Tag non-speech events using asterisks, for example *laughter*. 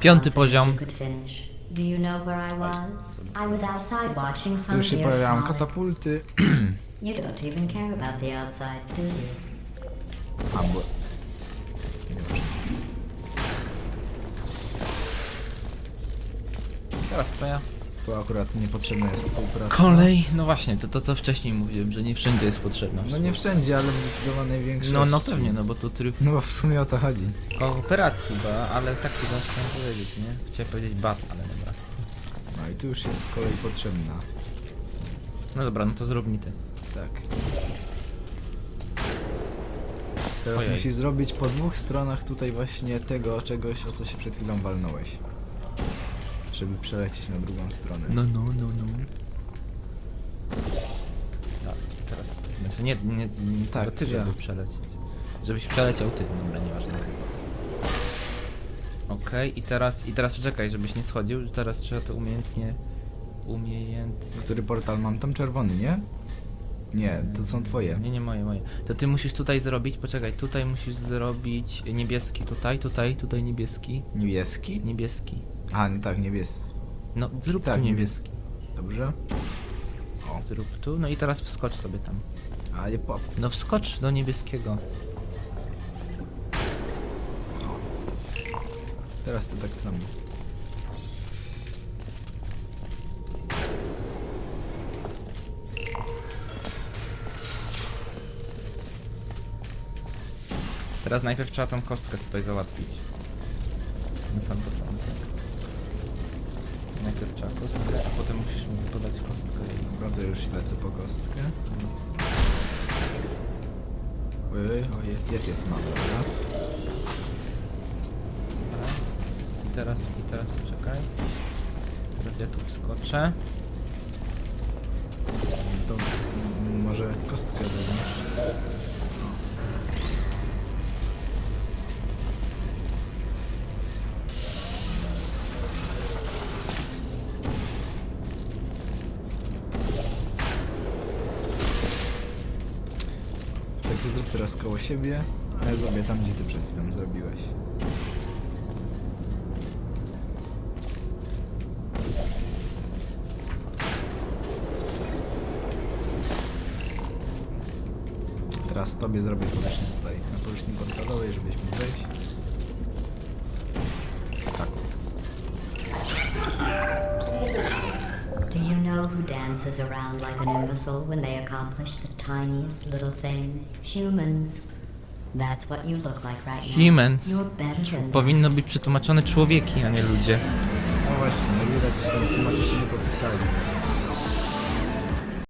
Piąty poziom. Do you know where I was? I was outside watching Tu some już się deer pojawiają katapulty. *clears throat* You don't even care about the outside, do you? A, bo... Niedobrze. Teraz twoja. Tu akurat niepotrzebna jest współpraca. Kolej, no właśnie, to to co wcześniej mówiłem, że nie wszędzie jest potrzebna. No nie wszędzie, ale w zdecydowanej większości. No, no pewnie, no bo tu tryb No bo w sumie o to chodzi. kooperacji, bo, ale tak chyba chciałem powiedzieć, nie? Chciałem powiedzieć bat, ale dobra. No i tu już jest z kolei potrzebna. No dobra, no to zrób mi ty. Tak. Teraz Ojej. musisz zrobić po dwóch stronach tutaj właśnie tego czegoś, o co się przed chwilą walnąłeś. Żeby przelecieć na drugą stronę. No, no, no, no. Tak, teraz. Znaczy nie, nie, nie Tak, tak, ty, ja. żeby przelecieć. Żebyś przeleciał ty, dobra, nieważne. Okej, i teraz, i teraz uczekaj, żebyś nie schodził, teraz trzeba to umiejętnie, umiejętnie... Który portal mam? Tam czerwony, nie? Nie, to są twoje. Nie, nie moje, moje. To ty musisz tutaj zrobić, poczekaj, tutaj musisz zrobić niebieski, tutaj, tutaj, tutaj niebieski, Niebieski? niebieski. A, no tak, niebieski. No, zrób Tak, tu niebieski. Dobrze? Zrób tu, no i teraz wskocz sobie tam. A nie pop. No wskocz do niebieskiego. Teraz to tak samo. Teraz najpierw trzeba tą kostkę tutaj załatwić. Na sam początek. Najpierw trzeba kostkę, a potem musisz mi podać kostkę. i- Naprawdę już lecę po kostkę. Oj, oj, oj, jest, jest, mam, dobra. Dobra. I teraz, i teraz poczekaj. Teraz ja tu wskoczę. To może kostkę wezmę. To zrób teraz koło siebie, a ja zrobię tam, gdzie ty przed chwilą zrobiłeś. Teraz tobie zrobię powierzchnię tutaj, na powierzchni portalowej, żebyś mógł wejść. Do you know who dances around like an imbecile when they accomplish the tiniest little thing? Humans. That's what you look like right now. Humans. You're better than. Powinno być przetłumaczone człowieki, a nie ludzie. No właśnie, jak widać, tłumacze się nie podpisali.